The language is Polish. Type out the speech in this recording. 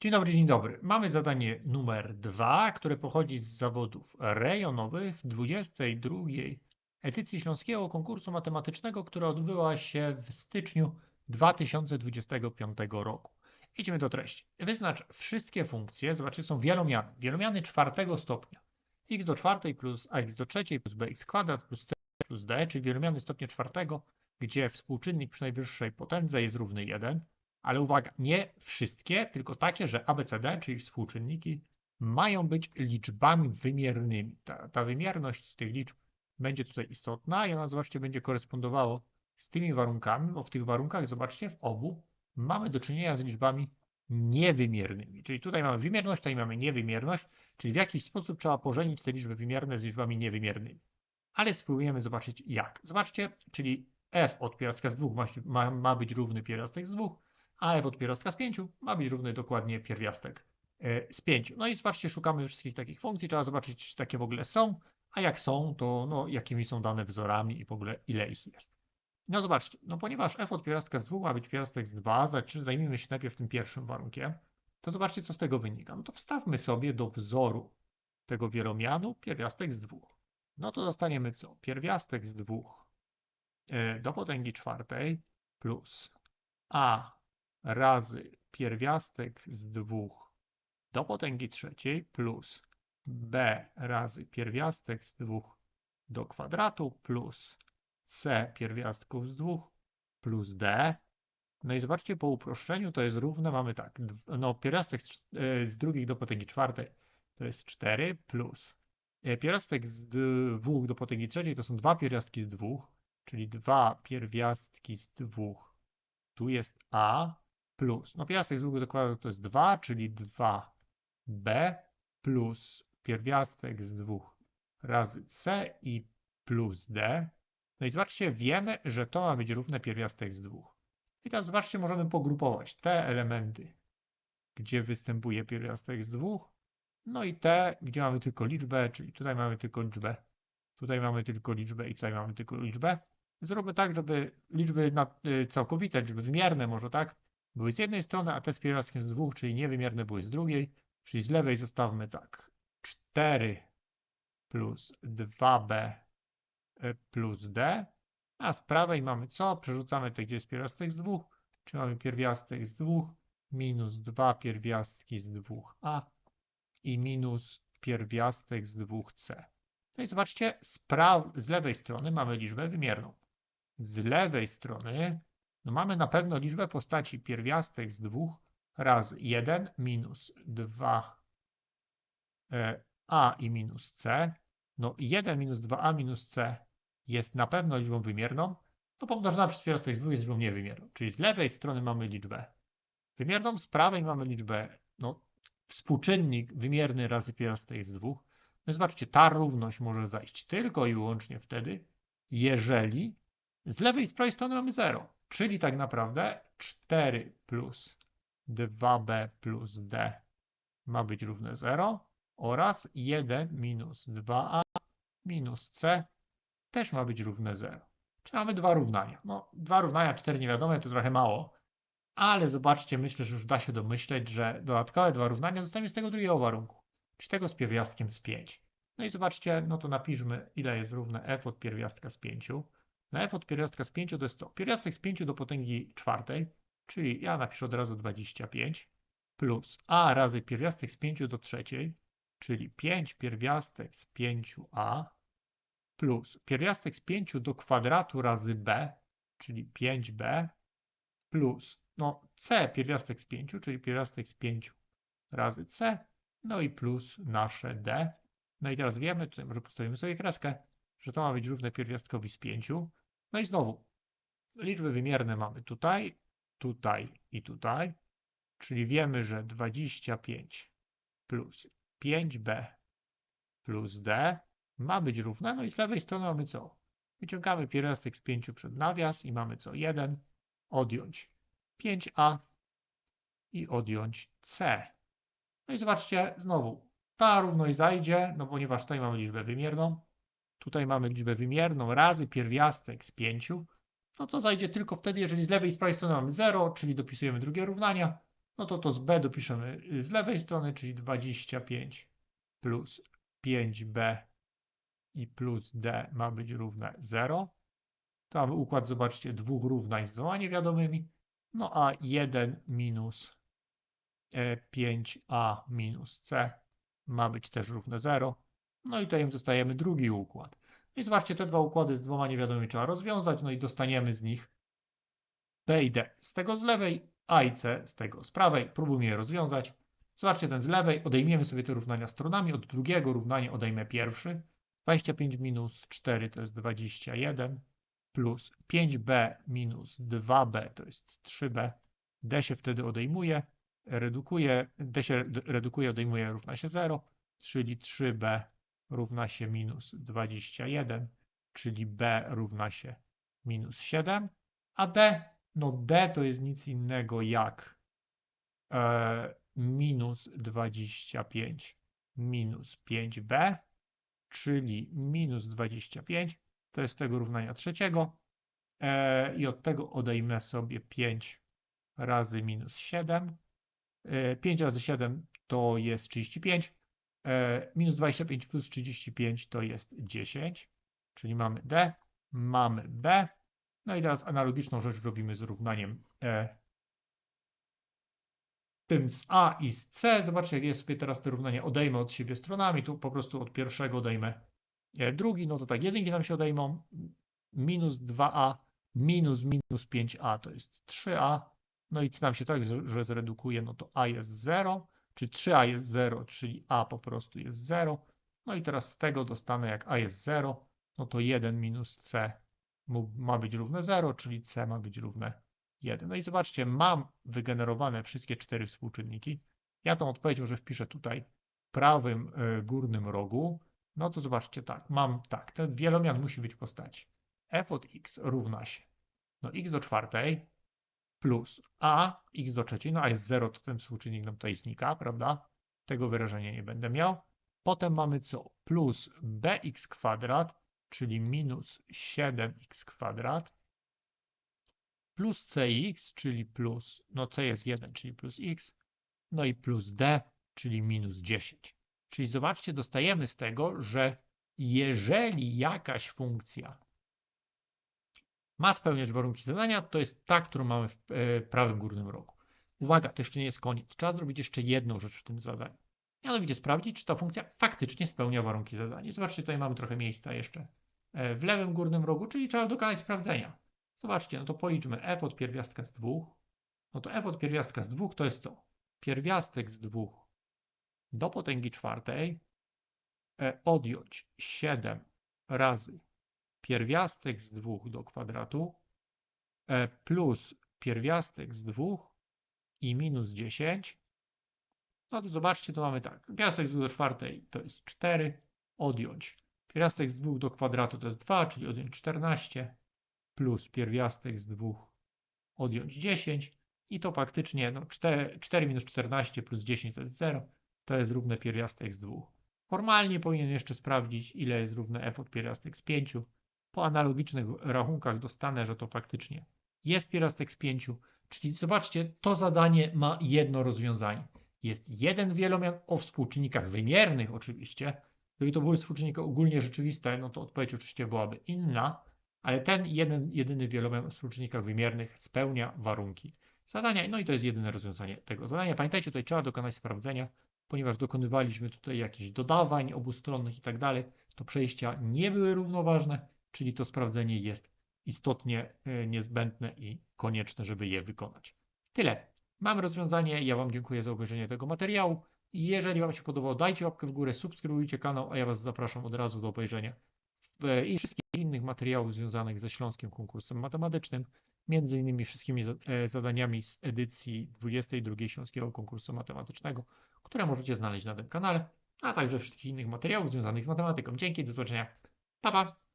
Dzień dobry, dzień dobry. Mamy zadanie numer dwa, które pochodzi z zawodów rejonowych 22 edycji Śląskiego Konkursu Matematycznego, która odbyła się w styczniu 2025 roku. Idziemy do treści. Wyznacz wszystkie funkcje, zobaczcie, są wielomiany. Wielomiany czwartego stopnia. x do czwartej plus ax do trzeciej plus bx kwadrat plus c plus d, czyli wielomiany stopnia czwartego, gdzie współczynnik przy najwyższej potędze jest równy 1. Ale uwaga, nie wszystkie, tylko takie, że ABCD, czyli współczynniki, mają być liczbami wymiernymi. Ta, ta wymierność tych liczb będzie tutaj istotna i ona, zobaczcie, będzie korespondowało z tymi warunkami, bo w tych warunkach, zobaczcie, w obu mamy do czynienia z liczbami niewymiernymi. Czyli tutaj mamy wymierność, tutaj mamy niewymierność, czyli w jakiś sposób trzeba pożenić te liczby wymierne z liczbami niewymiernymi. Ale spróbujemy zobaczyć jak. Zobaczcie, czyli f od pierwiastka z 2 ma, ma, ma być równy pierwiastek z 2, a f od pierwiastka z 5 ma być równy dokładnie pierwiastek e, z 5. No i zobaczcie, szukamy wszystkich takich funkcji, trzeba zobaczyć, czy takie w ogóle są, a jak są, to no, jakimi są dane wzorami i w ogóle ile ich jest. No zobaczcie, no ponieważ f od pierwiastka z 2 ma być pierwiastek z 2, zajmijmy się najpierw tym pierwszym warunkiem, to zobaczcie, co z tego wynika. No to wstawmy sobie do wzoru tego wielomianu pierwiastek z 2. No to dostaniemy co? Pierwiastek z 2 e, do potęgi czwartej plus a razy pierwiastek z 2 do potęgi trzeciej plus b razy pierwiastek z 2 do kwadratu plus c pierwiastków z 2 plus d. No i zobaczcie, po uproszczeniu to jest równe, mamy tak, no pierwiastek z, e, z drugich do potęgi czwartej to jest 4 plus e, pierwiastek z 2 do potęgi trzeciej to są dwa pierwiastki z 2, czyli dwa pierwiastki z 2. Tu jest a plus, no pierwiastek z do kwadratu to jest 2, czyli 2b plus pierwiastek z 2 razy c i plus d. No i zobaczcie, wiemy, że to ma być równe pierwiastek z 2. I teraz zobaczcie, możemy pogrupować te elementy, gdzie występuje pierwiastek z 2, no i te, gdzie mamy tylko liczbę, czyli tutaj mamy tylko liczbę, tutaj mamy tylko liczbę i tutaj mamy tylko liczbę. Zróbmy tak, żeby liczby y, całkowite, liczby wymierne może tak, były z jednej strony, a te z pierwiastkiem z dwóch, czyli niewymierne były z drugiej. Czyli z lewej zostawmy tak 4 plus 2b e, plus d, a z prawej mamy co? Przerzucamy te, gdzie jest pierwiastek z dwóch, czyli mamy pierwiastek z dwóch minus 2 pierwiastki z 2a i minus pierwiastek z 2c. No i zobaczcie, z, z lewej strony mamy liczbę wymierną. Z lewej strony no mamy na pewno liczbę postaci pierwiastek z 2 razy 1 minus 2a e, i minus c. No 1 minus 2a minus c jest na pewno liczbą wymierną, to pomnożona przez pierwiastek z 2 jest liczbą niewymierną. Czyli z lewej strony mamy liczbę wymierną, z prawej mamy liczbę, no współczynnik wymierny razy pierwiastek z 2. No zobaczcie, ta równość może zajść tylko i wyłącznie wtedy, jeżeli z lewej i z prawej strony mamy 0. Czyli tak naprawdę 4 plus 2b plus d ma być równe 0 oraz 1 minus 2a minus c też ma być równe 0. Czyli mamy dwa równania. No, dwa równania, cztery niewiadome to trochę mało, ale zobaczcie, myślę, że już da się domyśleć, że dodatkowe dwa równania zostanie z tego drugiego warunku, czyli tego z pierwiastkiem z 5. No i zobaczcie, no to napiszmy, ile jest równe f od pierwiastka z 5. Na f od pierwiastka z 5 to jest co? Pierwiastek z 5 do potęgi czwartej, czyli ja napiszę od razu 25, plus a razy pierwiastek z 5 do trzeciej, czyli 5 pierwiastek z 5a, plus pierwiastek z 5 do kwadratu razy b, czyli 5b, plus no, c pierwiastek z 5, czyli pierwiastek z 5 razy c, no i plus nasze d. No i teraz wiemy, tutaj może postawimy sobie kreskę, że to ma być równe pierwiastkowi z 5. No i znowu, liczby wymierne mamy tutaj, tutaj i tutaj, czyli wiemy, że 25 plus 5b plus d ma być równe, no i z lewej strony mamy co? Wyciągamy pierwiastek z 5 przed nawias i mamy co? 1, odjąć 5a i odjąć c. No i zobaczcie, znowu, ta równość zajdzie, no ponieważ tutaj mamy liczbę wymierną, tutaj mamy liczbę wymierną razy pierwiastek z 5, no to zajdzie tylko wtedy, jeżeli z lewej i z prawej strony mamy 0, czyli dopisujemy drugie równania, no to to z b dopiszemy z lewej strony, czyli 25 plus 5b i plus d ma być równe 0. To mamy układ, zobaczcie, dwóch równań z dwoma niewiadomymi. No a 1 minus e, 5a minus c ma być też równe 0. No i tutaj dostajemy drugi układ. I zobaczcie, te dwa układy z dwoma niewiadomymi trzeba rozwiązać, no i dostaniemy z nich b i d. Z tego z lewej, a i c z tego z prawej. Próbujmy je rozwiązać. Zobaczcie, ten z lewej, odejmiemy sobie te równania stronami, od drugiego równania odejmę pierwszy. 25 minus 4 to jest 21, plus 5b minus 2b to jest 3b. d się wtedy odejmuje, redukuje, d się redukuje, odejmuje, równa się 0, czyli 3b równa się minus 21, czyli b równa się minus 7, a d, no d to jest nic innego jak e, minus 25 minus 5b, czyli minus 25, to jest tego równania trzeciego e, i od tego odejmę sobie 5 razy minus 7. E, 5 razy 7 to jest 35, e, minus 25 plus 35 to jest 10, czyli mamy d, mamy b. No i teraz analogiczną rzecz robimy z równaniem e, tym z A i z C. Zobaczcie, jak jest sobie teraz te równania odejmę od siebie stronami. Tu po prostu od pierwszego odejmę e, drugi. No to tak, jedynki nam się odejmą. Minus 2A minus minus 5A to jest 3A. No i co nam się tak, że zredukuje, no to A jest 0, czy 3A jest 0, czyli A po prostu jest 0. No i teraz z tego dostanę, jak A jest 0, no to 1 minus C ma być równe 0, czyli C ma być równe 1. No i zobaczcie, mam wygenerowane wszystkie cztery współczynniki. Ja tą odpowiedź może wpiszę tutaj w prawym y, górnym rogu. No to zobaczcie tak, mam tak, ten wielomian musi być w postaci f od x równa się no x do czwartej plus a x do trzeciej, no a jest 0, to ten współczynnik nam tutaj znika, prawda? Tego wyrażenia nie będę miał. Potem mamy co? Plus bx kwadrat, czyli minus 7x kwadrat plus cx, czyli plus, no c jest 1, czyli plus x, no i plus d, czyli minus 10. Czyli zobaczcie, dostajemy z tego, że jeżeli jakaś funkcja ma spełniać warunki zadania, to jest ta, którą mamy w e, prawym górnym rogu. Uwaga, to jeszcze nie jest koniec. Trzeba zrobić jeszcze jedną rzecz w tym zadaniu. Mianowicie sprawdzić, czy ta funkcja faktycznie spełnia warunki zadania. Zobaczcie, tutaj mamy trochę miejsca jeszcze e, w lewym górnym rogu, czyli trzeba dokonać sprawdzenia. Zobaczcie, no to policzmy f od pierwiastka z 2. No to f od pierwiastka z 2 to jest co? Pierwiastek z 2 do potęgi czwartej e, odjąć 7 razy pierwiastek z 2 do kwadratu e, plus pierwiastek z 2 i minus 10. No to zobaczcie, to mamy tak. Pierwiastek z 2 do czwartej to jest 4, odjąć. Pierwiastek z 2 do kwadratu to jest 2, czyli odjąć 14 plus pierwiastek z 2 odjąć 10 i to faktycznie no 4, 4 minus 14 plus 10 to jest 0, to jest równe pierwiastek z 2. Formalnie powinien jeszcze sprawdzić, ile jest równe f od pierwiastek z 5. Po analogicznych rachunkach dostanę, że to faktycznie jest pierwiastek z 5. Czyli zobaczcie, to zadanie ma jedno rozwiązanie. Jest jeden wielomian o współczynnikach wymiernych oczywiście. Gdyby to były współczynniki ogólnie rzeczywiste, no to odpowiedź oczywiście byłaby inna, ale ten jeden, jedyny wielomian o współczynnikach wymiernych spełnia warunki zadania. No i to jest jedyne rozwiązanie tego zadania. Pamiętajcie, tutaj trzeba dokonać sprawdzenia, ponieważ dokonywaliśmy tutaj jakichś dodawań obustronnych i tak dalej, to przejścia nie były równoważne, czyli to sprawdzenie jest istotnie e, niezbędne i konieczne, żeby je wykonać. Tyle. Mam rozwiązanie. Ja Wam dziękuję za obejrzenie tego materiału. Jeżeli Wam się podobało, dajcie łapkę w górę, subskrybujcie kanał, a ja Was zapraszam od razu do obejrzenia i wszystkich innych materiałów związanych ze Śląskim Konkursem Matematycznym, między innymi wszystkimi e, zadaniami z edycji 22 Śląskiego Konkursu Matematycznego, które możecie znaleźć na tym kanale, a także wszystkich innych materiałów związanych z matematyką. Dzięki, do zobaczenia. Pa, pa!